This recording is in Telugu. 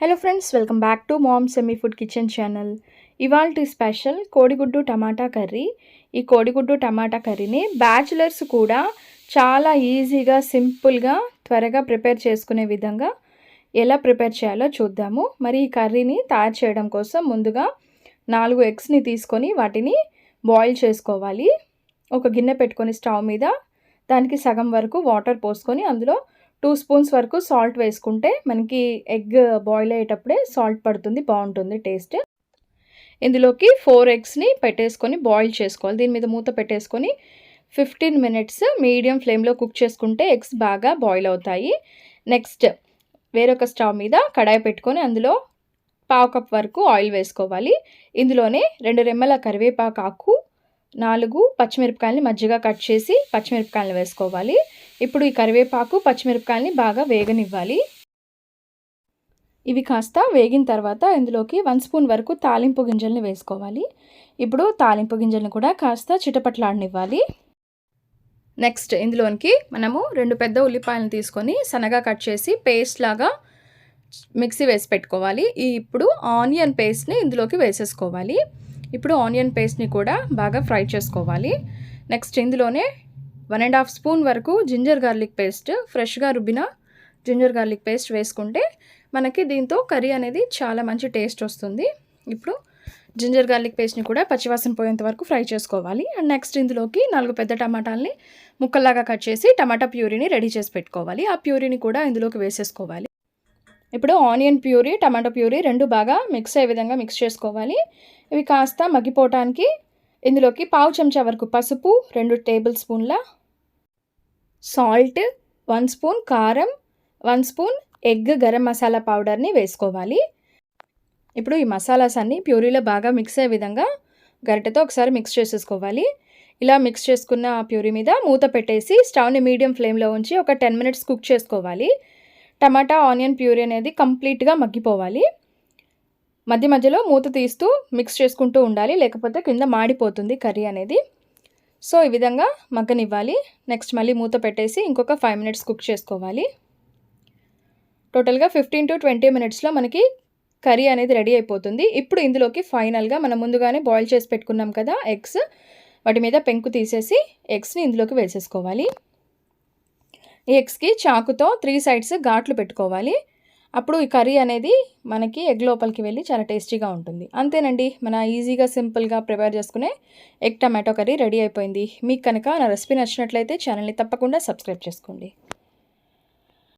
Hello friends welcome back to mom semi food kitchen channel ఇవాళ స్పెషల్ కోడిగుడ్డు టమాటా కర్రీ. ఈ కోడిగుడ్డు టమాటా కర్రీని బ్యాచులర్స్ కూడా చాలా ఈజీగా సింపుల్గా త్వరగా ప్రిపేర్ చేసుకునే విధంగా ఎలా ప్రిపేర్ చేయాలో చూద్దాము. మరి ఈ కర్రీని తయారు చేయడం కోసం ముందుగా నాలుగు ఎగ్స్ని తీసుకొని వాటిని బాయిల్ చేసుకోవాలి. ఒక గిన్నె పెట్టుకొని స్టవ్ మీద దానికి సగం వరకు వాటర్ పోసుకొని అందులో టూ స్పూన్స్ వరకు సాల్ట్ వేసుకుంటే మనకి ఎగ్ బాయిల్ అయ్యేటప్పుడే సాల్ట్ పడుతుంది బాగుంటుంది టేస్ట్. ఇందులోకి ఫోర్ ఎగ్స్ని పెట్టేసుకొని బాయిల్ చేసుకోవాలి. దీని మీద మూత పెట్టేసుకొని ఫిఫ్టీన్ మినిట్స్ మీడియం ఫ్లేమ్లో కుక్ చేసుకుంటే ఎగ్స్ బాగా బాయిల్ అవుతాయి. నెక్స్ట్ వేరొక స్టవ్ మీద కడాయి పెట్టుకొని అందులో పావు కప్ వరకు ఆయిల్ వేసుకోవాలి. ఇందులోనే రెండు రెమ్మల కరివేపాకు ఆకు నాలుగు పచ్చిమిరపకాయలని మజ్జిగ కట్ చేసి పచ్చిమిరపకాయలను వేసుకోవాలి. ఇప్పుడు ఈ కరివేపాకు పచ్చిమిరపకాయలని బాగా వేగనివ్వాలి. ఇవి కాస్త వేగిన తర్వాత ఇందులోకి వన్ స్పూన్ వరకు తాలింపు గింజల్ని వేసుకోవాలి. ఇప్పుడు తాలింపు గింజల్ని కూడా కాస్త చిటపట్లాడనివ్వాలి. నెక్స్ట్ ఇందులోనికి మనము రెండు పెద్ద ఉల్లిపాయలను తీసుకొని సన్నగా కట్ చేసి పేస్ట్ లాగా మిక్సీ వేసి పెట్టుకోవాలి. ఈ ఇప్పుడు ఆనియన్ పేస్ట్ని ఇందులోకి వేసేసుకోవాలి. ఇప్పుడు ఆనియన్ పేస్ట్ని కూడా బాగా ఫ్రై చేసుకోవాలి. నెక్స్ట్ ఇందులోనే వన్ అండ్ హాఫ్ స్పూన్ వరకు జింజర్ గార్లిక్ పేస్ట్ ఫ్రెష్గా రుబ్బిన జింజర్ గార్లిక్ పేస్ట్ వేసుకుంటే మనకి దీంతో కర్రీ అనేది చాలా మంచి టేస్ట్ వస్తుంది. ఇప్పుడు జింజర్ గార్లిక్ పేస్ట్ని కూడా పచ్చివాసన పోయేంత వరకు ఫ్రై చేసుకోవాలి. అండ్ నెక్స్ట్ ఇందులోకి నాలుగు పెద్ద టమాటాలని ముక్కల్లాగా కట్ చేసి టమాటా ప్యూరీని రెడీ చేసి పెట్టుకోవాలి. ఆ ప్యూరీని కూడా ఇందులోకి వేసేసుకోవాలి. ఇప్పుడు ఆనియన్ ప్యూరీ టమాటో ప్యూరీ రెండు బాగా మిక్స్ అయ్యే విధంగా మిక్స్ చేసుకోవాలి. ఇవి కాస్త మగ్గిపోవటానికి ఇందులోకి పావు చెంచా వరకు పసుపు రెండు టేబుల్ స్పూన్ల సాల్ట్ వన్ స్పూన్ కారం one spoon egg garam masala పౌడర్ని వేసుకోవాలి. ఇప్పుడు ఈ మసాలాస్ అన్నీ ప్యూరీలో బాగా మిక్స్ అయ్యే విధంగా గరిటెతో ఒకసారి మిక్స్ చేసేసుకోవాలి. ఇలా మిక్స్ చేసుకున్న ప్యూరీ మీద మూత పెట్టేసి స్టవ్ని మీడియం ఫ్లేమ్లో ఉంచి ఒక టెన్ మినిట్స్ కుక్ చేసుకోవాలి. టమాటా ఆనియన్ ప్యూరీ అనేది కంప్లీట్గా మగ్గిపోవాలి. మధ్య మధ్యలో మూత తీస్తూ మిక్స్ చేసుకుంటూ ఉండాలి లేకపోతే కింద మాడిపోతుంది కర్రీ అనేది. సో ఈ విధంగా మగ్గనివ్వాలి. నెక్స్ట్ మళ్ళీ మూత పెట్టేసి ఇంకొక ఫైవ్ మినిట్స్ కుక్ చేసుకోవాలి. టోటల్గా ఫిఫ్టీన్ టు ట్వంటీ మినిట్స్లో మనకి కర్రీ అనేది రెడీ అయిపోతుంది. ఇప్పుడు ఇందులోకి ఫైనల్గా మనం ముందుగానే బాయిల్ చేసి పెట్టుకున్నాం కదా ఎగ్స్. వాటి మీద పెంకు తీసేసి ఎగ్స్ని ఇందులోకి వేసేసుకోవాలి. ఈ ఎగ్స్కి చాకుతో త్రీ సైడ్స్ ఘాట్లు పెట్టుకోవాలి. అప్పుడు ఈ కర్రీ అనేది మనకి ఎగ్ లోపలికి వెళ్ళి చాలా టేస్టీగా ఉంటుంది. అంతేనండి మన ఈజీగా సింపుల్గా ప్రిపేర్ చేసుకునే ఎగ్ టమాటో కర్రీ రెడీ అయిపోయింది. మీకు కనుక నా రెసిపీ నచ్చినట్లయితే ఛానల్ని తప్పకుండా సబ్స్క్రైబ్ చేసుకోండి.